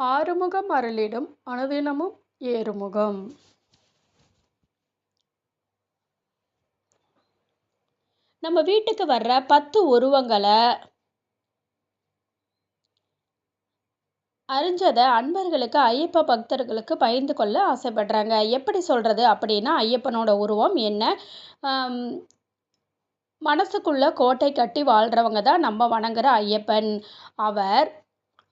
ஆறுமுகம் அருளிடும் அனுதினமும் ஏறுமுகம். நம்ம வீட்டுக்கு வர்ற பத்து உருவங்களை அறிஞ்சதை அன்பர்களுக்கு ஐயப்ப பக்தர்களுக்கு பகிர்ந்து கொள்ள ஆசைப்படுறாங்க. எப்படி சொல்கிறது அப்படின்னா ஐயப்பனோட உருவம் என்ன? மனசுக்குள்ளே கோட்டை கட்டி வாழ்கிறவங்க தான் நம்ம வணங்குற ஐயப்பன். அவர்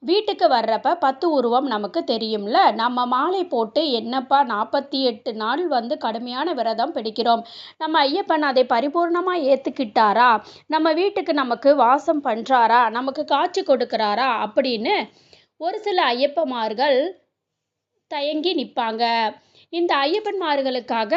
வீட்டுக்கு வர்றப்ப பத்து உருவம் நமக்கு தெரியும்ல. நம்ம மாலை போட்டு என்னப்பா நாற்பத்தி எட்டு நாள் வந்து கடுமையான விரதம் பிடிக்கிறோம். நம்ம ஐயப்பன் அதை பரிபூர்ணமாக ஏற்றுக்கிட்டாரா நம்ம வீட்டுக்கு நமக்கு வாசம் பண்ணுறாரா நமக்கு காட்சி கொடுக்குறாரா? அப்படின்னு ஒரு சில ஐயப்பமார்கள் தயங்கி நிற்பாங்க. இந்த ஐயப்பன்மார்களுக்காக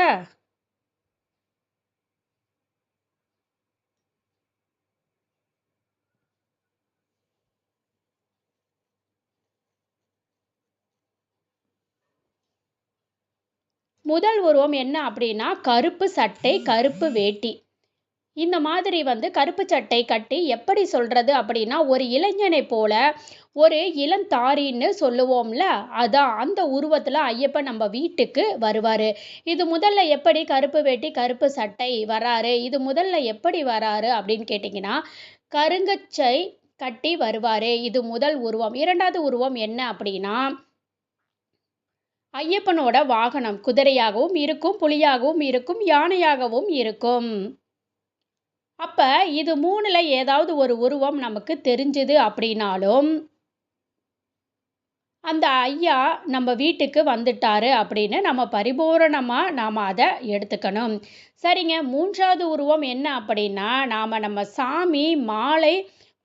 முதல் உருவம் என்ன அப்படின்னா கருப்பு சட்டை கருப்பு வேட்டி. இந்த மாதிரி வந்து கருப்பு சட்டை கட்டி எப்படி சொல்கிறது அப்படின்னா ஒரு இளைஞனை போல ஒரு இளந்தாரின்னு சொல்லுவோம்ல அதான் அந்த உருவத்தில் ஐயப்பன் நம்ம வீட்டுக்கு வருவார். இது முதல்ல எப்படி கருப்பு வேட்டி கருப்பு சட்டை வராரு இது முதல்ல எப்படி வராரு அப்படின்னு கேட்டிங்கன்னா கருங்கச்சை கட்டி வருவார். இது முதல் உருவம். இரண்டாவது உருவம் என்ன அப்படின்னா ஐயப்பனோட வாகனம் குதிரையாகவும் இருக்கும் புலியாகவும் இருக்கும் யானையாகவும் இருக்கும். அப்ப இது மூணுல ஏதாவது ஒரு உருவம் நமக்கு தெரிஞ்சுது அப்படின்னாலும் அந்த ஐயா நம்ம வீட்டுக்கு வந்துட்டாரு அப்படின்னு நம்ம பரிபூரணமாக நாம் அதை எடுத்துக்கணும். சரிங்க மூன்றாவது உருவம் என்ன அப்படின்னா நாம் நம்ம சாமி மாலை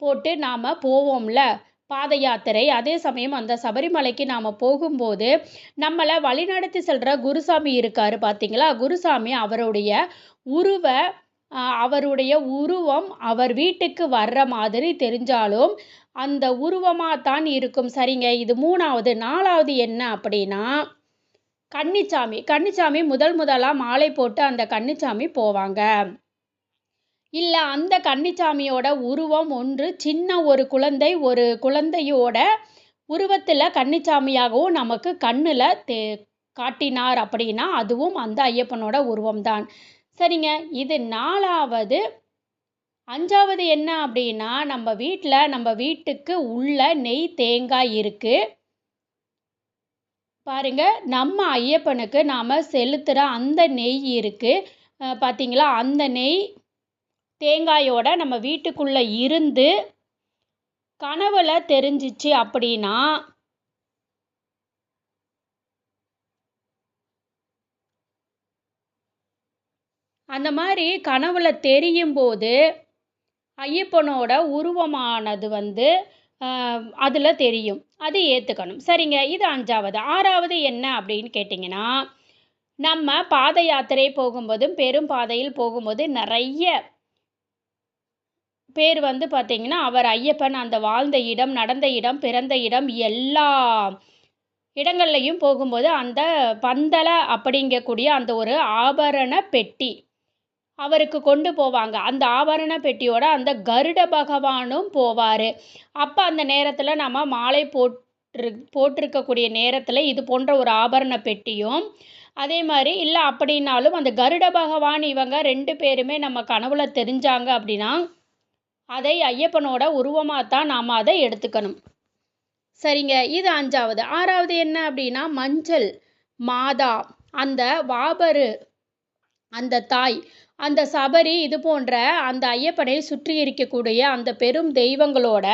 போட்டு நாம் போவோம்ல. பாத யாத்திரை அதே சமயம் அந்த சபரிமலைக்கு நாம் போகும்போது நம்மளை வழிநடத்தி செல்கிற குருசாமி இருக்கார் பார்த்தீங்களா குருசாமி அவருடைய உருவ அவருடைய உருவம் அவர் வீட்டுக்கு வர்ற மாதிரி தெரிஞ்சாலும் அந்த உருவமாக தான் இருக்கும். சரிங்க இது மூணாவது. நாலாவது என்ன அப்படின்னா கன்னிச்சாமி. கன்னிச்சாமி முதல் முதலாக மாலை போட்டு அந்த கன்னிச்சாமி போவாங்க. இல்லை அந்த கன்னிச்சாமியோட உருவம் ஒன்று சின்ன ஒரு குழந்தை ஒரு குழந்தையோட உருவத்தில் கன்னிச்சாமியாகவும் நமக்கு கண்ணில் தே காட்டினார் அப்படின்னா அதுவும் அந்த ஐயப்பனோட உருவம்தான். சரிங்க இது நாலாவது. அஞ்சாவது என்ன அப்படின்னா நம்ம வீட்டில் நம்ம வீட்டுக்கு உள்ள நெய் தேங்காய் இருக்குது பாருங்க நம்ம ஐயப்பனுக்கு நாம் செலுத்துகிற அந்த நெய் இருக்குது பார்த்தீங்களா அந்த நெய் தேங்காயோட நம்ம வீட்டுக்குள்ளே இருந்து கனவுல தெரிஞ்சிச்சு அப்படின்னா அந்த மாதிரி கனவுல தெரியும் போது ஐயப்பனோட உருவமானது வந்து அதில் தெரியும். அது ஏற்றுக்கணும் சரிங்க. இது அஞ்சாவது. ஆறாவது என்ன அப்படின்னு கேட்டிங்கன்னா நம்ம பாத யாத்திரை போகும்போதும் பெரும் பாதையில் போகும்போது நிறைய பேர் வந்து பார்த்தீங்கன்னா அவர் ஐயப்பன் அந்த வாழ்ந்த இடம் நடந்த இடம் பிறந்த இடம் எல்லா இடங்கள்லையும் போகும்போது அந்த பந்தலை அப்படிங்கக்கூடிய அந்த ஒரு ஆபரண பெட்டி அவருக்கு கொண்டு போவாங்க. அந்த ஆபரண பெட்டியோட அந்த கருட பகவானும் போவார். அப்போ அந்த நேரத்தில் நம்ம மாலை போட்டு போட்டிருக்கக்கூடிய நேரத்தில் இது போன்ற ஒரு ஆபரண பெட்டியும் அதே மாதிரி இல்லை அப்படின்னாலும் அந்த கருட பகவான் இவங்க ரெண்டு பேருமே நம்ம கனவுல தெரிஞ்சாங்க அப்படின்னா அதை ஐயப்பனோட உருவமாக தான் நாம் அதை எடுத்துக்கணும். சரிங்க இது அஞ்சாவது. ஆறாவது என்ன அப்படின்னா மஞ்சள் மாதா அந்த வாபரு அந்த தாய் அந்த சபரி இது போன்ற அந்த ஐயப்பனை சுற்றி இருக்கக்கூடிய அந்த பெரும் தெய்வங்களோட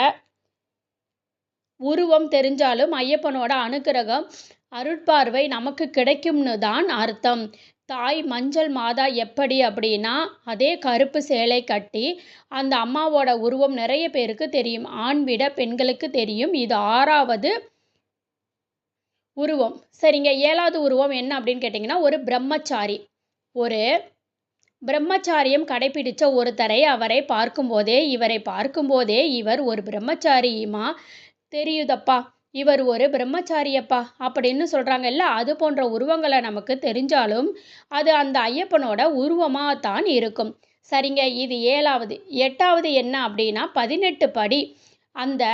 உருவம் தெரிஞ்சாலும் ஐயப்பனோட அனுக்கிரகம் அருட்பார்வை நமக்கு கிடைக்கும்னு தான் அர்த்தம். தாய் மஞ்சள் மாதா எப்படி அப்படின்னா அதே கருப்பு சேலை கட்டி அந்த அம்மாவோட உருவம் நிறைய பேருக்கு தெரியும். ஆண் விட பெண்களுக்கு தெரியும். இது ஆறாவது உருவம். சரிங்க ஏழாவது உருவம் என்ன அப்படின்னு கேட்டிங்கன்னா ஒரு பிரம்மச்சாரி. ஒரு பிரம்மச்சாரியம் கடைபிடிச்ச ஒருத்தரை அவரை பார்க்கும்போதே இவரை பார்க்கும்போதே இவர் ஒரு பிரம்மச்சாரியுமா? தெரியுதப்பா. இவர் ஒரு பிரம்மச்சாரியப்பா அப்படின்னு சொல்கிறாங்கல்ல அது போன்ற உருவங்களை நமக்கு தெரிஞ்சாலும் அது அந்த ஐயப்பனோட உருவமாக தான் இருக்கும். சரிங்க இது ஏழாவது. எட்டாவது என்ன அப்படின்னா பதினெட்டு படி. அந்த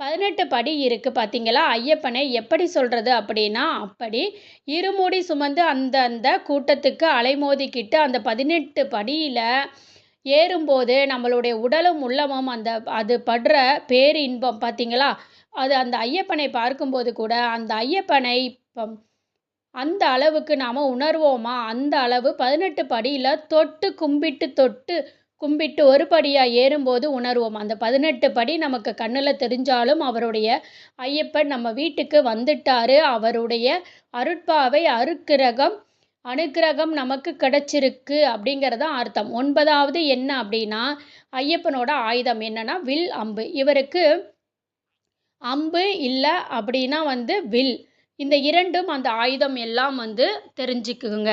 பதினெட்டு படி இருக்குது பார்த்தீங்களா ஐயப்பனை எப்படி சொல்கிறது அப்படின்னா அப்படி இருமுடி சுமந்து அந்த அந்த கூட்டத்துக்கு அலைமோதிக்கிட்டு அந்த பதினெட்டு படியில் ஏறும்போது நம்மளுடைய உடலும் உள்ளமும் அந்த அது படுற பேரின்பம் பார்த்தீங்களா அது அந்த ஐயப்பனை பார்க்கும்போது கூட அந்த ஐயப்பனை இப்போ அந்த அளவுக்கு நாம் உணர்வோமா? அந்த அளவு பதினெட்டு படியில் தொட்டு கும்பிட்டு தொட்டு கும்பிட்டு ஒரு படியாக ஏறும்போது உணர்வோம். அந்த பதினெட்டு படி நமக்கு கண்ணில் தெரிஞ்சாலும் அவருடைய ஐயப்பன் நம்ம வீட்டுக்கு வந்துட்டாரு. அவருடைய அருட்பாவை அருக்கிரகம் அனுக்கிரகம் நமக்கு கிடைச்சிருக்கு அப்படிங்கிறது தான் அர்த்தம். ஒன்பதாவது என்ன அப்படின்னா ஐயப்பனோட ஆயுதம் என்னன்னா வில் அம்பு. இவருக்கு அம்பு இல்லை அப்படின்னா வந்து வில். இந்த இரண்டும் அந்த ஆயுதம் எல்லாம் வந்து தெரிஞ்சுக்குங்க.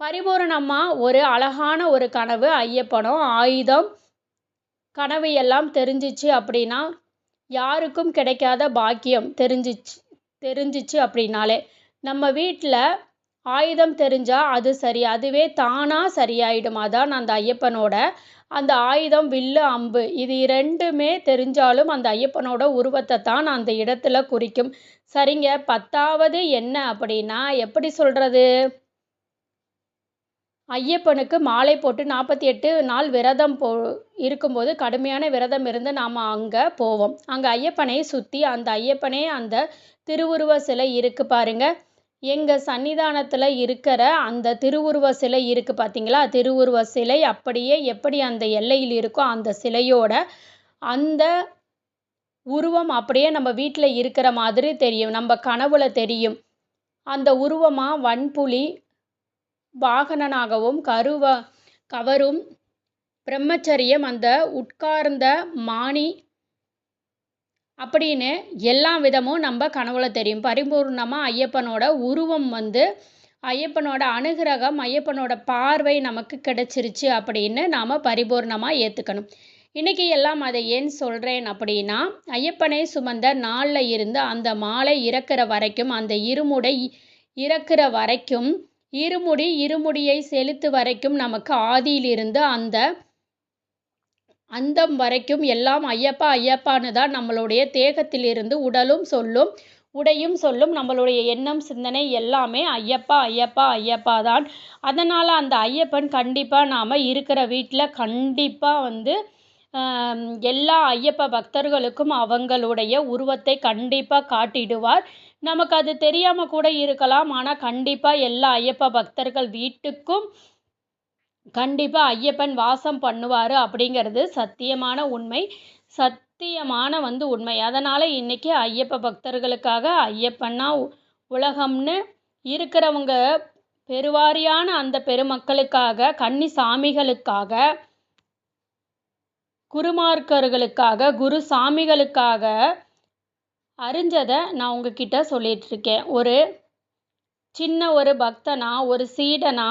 பரிபூரணமாக ஒரு அழகான ஒரு கனவு ஐயப்பனும் ஆயுதம் கனவு எல்லாம் தெரிஞ்சிச்சு அப்படின்னா யாருக்கும் கிடைக்காத பாக்கியம் தெரிஞ்சிச்சு தெரிஞ்சிச்சு அப்படின்னாலே நம்ம வீட்டில் ஆயுதம் தெரிஞ்சால் அது சரி அதுவே தானாக சரியாயிடும். அதான் அந்த ஐயப்பனோட அந்த ஆயுதம் வில்லு அம்பு இது இரண்டுமே தெரிஞ்சாலும் அந்த ஐயப்பனோட உருவத்தை தான் அந்த இடத்துல குறிக்கும். சரிங்க பத்தாவது என்ன அப்படின்னா எப்படி சொல்கிறது ஐயப்பனுக்கு மாலை போட்டு நாற்பத்தி எட்டு நாள் விரதம் போ இருக்கும்போது கடுமையான விரதம் இருந்து நாம் அங்கே போவோம். அங்கே ஐயப்பனை சுற்றி அந்த ஐயப்பனே அந்த திருவுருவ சிலை இருக்குது பாருங்கள் எங்கள் சன்னிதானத்தில் இருக்கிற அந்த திருவுருவ சிலை இருக்குது பார்த்தீங்களா திருவுருவ சிலை அப்படியே எப்படி அந்த எல்லையில் இருக்கோ அந்த சிலையோட அந்த உருவம் அப்படியே நம்ம வீட்டில் இருக்கிற மாதிரி தெரியும். நம்ம கனவுல தெரியும். அந்த உருவமாக வன்புலி வாகனனாகவும் கருவ கவரும் பிரம்மச்சரியம் அந்த உட்கார்ந்த மானி அப்படின்னு எல்லா விதமும் நம்ம கனவுல தெரியும். பரிபூர்ணமாக ஐயப்பனோட உருவம் வந்து ஐயப்பனோட அனுகிரகம் ஐயப்பனோட பார்வை நமக்கு கிடைச்சிருச்சு அப்படின்னு நாம் பரிபூர்ணமாக ஏற்றுக்கணும் இன்றைக்கி எல்லாம் அதை ஏன் சொல்கிறேன் அப்படின்னா ஐயப்பனை சுமந்த நாளில் இருந்து அந்த மாலை இறக்குற வரைக்கும் அந்த இருமுடை இறக்குற வரைக்கும் இருமுடி இருமுடியை செலுத்து வரைக்கும் நமக்கு ஆதியிலிருந்து அந்த அந்தம் வரைக்கும் எல்லாம் ஐயப்பா ஐயப்பான்னு தான் நம்மளுடைய தேகத்திலிருந்து உடலும் சொல்லும் உடையும் சொல்லும் நம்மளுடைய எண்ணம் சிந்தனை எல்லாமே ஐயப்பா ஐயப்பா ஐயப்பா தான். அதனால் அந்த ஐயப்பன் கண்டிப்பாக நாம் இருக்கிற வீட்டில் கண்டிப்பாக வந்து எல்லா ஐயப்ப பக்தர்களுக்கும் அவங்களுடைய உருவத்தை கண்டிப்பாக காட்டிடுவார். நமக்கு அது தெரியாமல் கூட இருக்கலாம் ஆனால் கண்டிப்பாக எல்லா ஐயப்ப பக்தர்கள் வீட்டுக்கும் கண்டிப்பாக ஐயப்பன் வாசம் பண்ணுவார் அப்படிங்கிறது சத்தியமான உண்மை. சத்தியமான வந்து உண்மை. அதனால் இன்னைக்கு ஐயப்ப பக்தர்களுக்காக ஐயப்பன்னா உலகம்னு இருக்கிறவங்க பெருவாரியான அந்த பெருமக்களுக்காக கன்னி சாமிகளுக்காக குருமார்க்கர்களுக்காக குரு சாமிகளுக்காக அறிஞ்சதை நான் உங்ககிட்ட சொல்லிகிட்ருக்கேன் ஒரு சின்ன ஒரு பக்தனா ஒரு சீடனா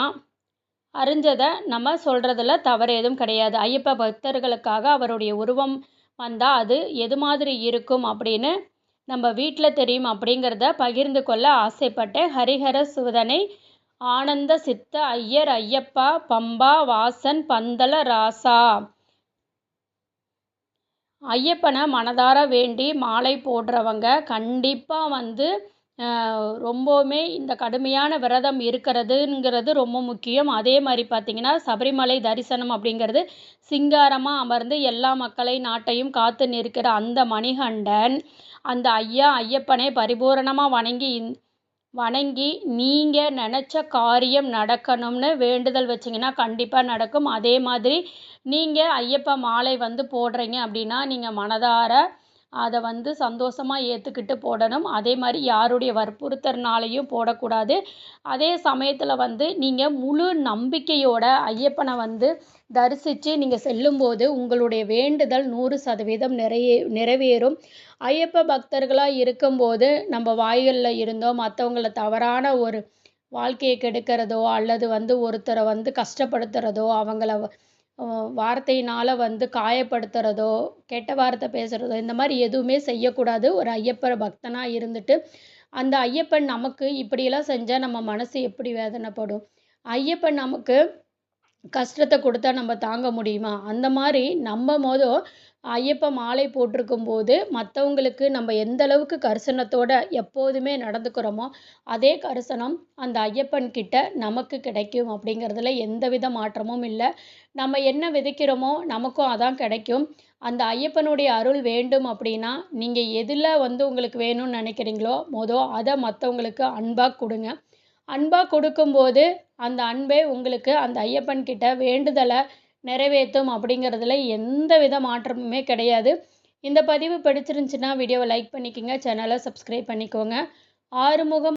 அறிஞ்சதை நம்ம சொல்கிறதுல தவறு எதுவும் கிடையாது. ஐயப்ப பக்தர்களுக்காக அவருடைய உருவம் வந்தால் அது எது மாதிரி இருக்கும் அப்படின்னு நம்ம வீட்டில் தெரியும் அப்படிங்கிறத பகிர்ந்து கொள்ள ஆசைப்பட்டேன் ஹரிஹர சுதனை ஆனந்த சித்த ஐயர் ஐயப்பா பம்பா வாசன் பந்தல ராசா. ஐயப்பனை மனதார வேண்டி மாலை போடுறவங்க கண்டிப்பாக வந்து ரொம்பவுமே இந்த கடுமையான விரதம் இருக்கிறதுங்கிறது ரொம்ப முக்கியம். அதே மாதிரி பார்த்திங்கன்னா சபரிமலை தரிசனம் அப்படிங்கிறது சிங்காரமாக அமர்ந்து எல்லா மக்களை நாட்டையும் காத்து நிற்கிற அந்த மணிகண்டன் அந்த ஐயா ஐயப்பனை பரிபூரணமாக வணங்கி வணங்கி நீங்கள் நினச்ச காரியம் நடக்கணும்னு வேண்டுதல் வச்சிங்கன்னா கண்டிப்பாக நடக்கும். அதே மாதிரி நீங்கள் ஐயப்ப மாலை வந்து போடுறீங்க அப்படின்னா நீங்கள் மனதார அதை வந்து சந்தோஷமாக ஏற்றுக்கிட்டு போடணும். அதே மாதிரி யாருடைய வற்புறுத்தல்னாலையும் போடக்கூடாது. அதே சமயத்தில் வந்து நீங்கள் முழு நம்பிக்கையோட ஐயப்பனை வந்து தரிசித்து நீங்கள் செல்லும்போது உங்களுடைய வேண்டுதல் நூறு சதவீதம் நிறைய நிறைவேறும். ஐயப்ப பக்தர்களாக இருக்கும்போது நம்ம வாய்களில் இருந்தோ மற்றவங்கள தவறான ஒரு வாழ்க்கையை கெடுக்கிறதோ அல்லது வந்து ஒருத்தரை வந்து கஷ்டப்படுத்துறதோ அவங்கள வார்த்தையினால் வந்து காயப்படுத்துறதோ கெட்ட வார்த்தை பேசுகிறதோ இந்த மாதிரி எதுவுமே செய்யக்கூடாது. ஒரு ஐயப்ப பக்தனாக இருந்துட்டு அந்த ஐயப்பன் நமக்கு இப்படியெல்லாம் செஞ்சால் நம்ம மனசு எப்படி வேதனைப்படும்? ஐயப்பன் நமக்கு கஷ்டத்தை கொடுத்தா நம்ம தாங்க முடியுமா? அந்த மாதிரி நம்ம மொதல் ஐயப்ப மாலை போட்டிருக்கும் போது மற்றவங்களுக்கு நம்ம எந்த அளவுக்கு கரிசனத்தோட எப்போதுமே நடந்துக்கிறோமோ அதே கரிசனம் அந்த ஐயப்பன் கிட்ட நமக்கு கிடைக்கும் அப்படிங்கிறதுல எந்த வித மாற்றமும் இல்லை. நம்ம என்ன விதைக்கிறோமோ நமக்கும் அதான் கிடைக்கும். அந்த ஐயப்பனுடைய அருள் வேண்டும் அப்படின்னா நீங்கள் எதில் வந்து உங்களுக்கு வேணும்னு நினைக்கிறீங்களோ மொதல் அதை மற்றவங்களுக்கு அன்பாக கொடுங்க. அன்பாக கொடுக்கும்போது அந்த அன்பே உங்களுக்கு அந்த ஐயப்பன் கிட்ட வேண்டுதலை நிறைவேற்றும் அப்படிங்கிறதுல எந்த வித மாற்றமுமே கிடையாது. இந்த பதிவு பிடிச்சிருந்துச்சின்னா வீடியோவை லைக் பண்ணிக்கோங்க சேனலை சப்ஸ்கிரைப் பண்ணிக்கோங்க. ஆறுமுகம்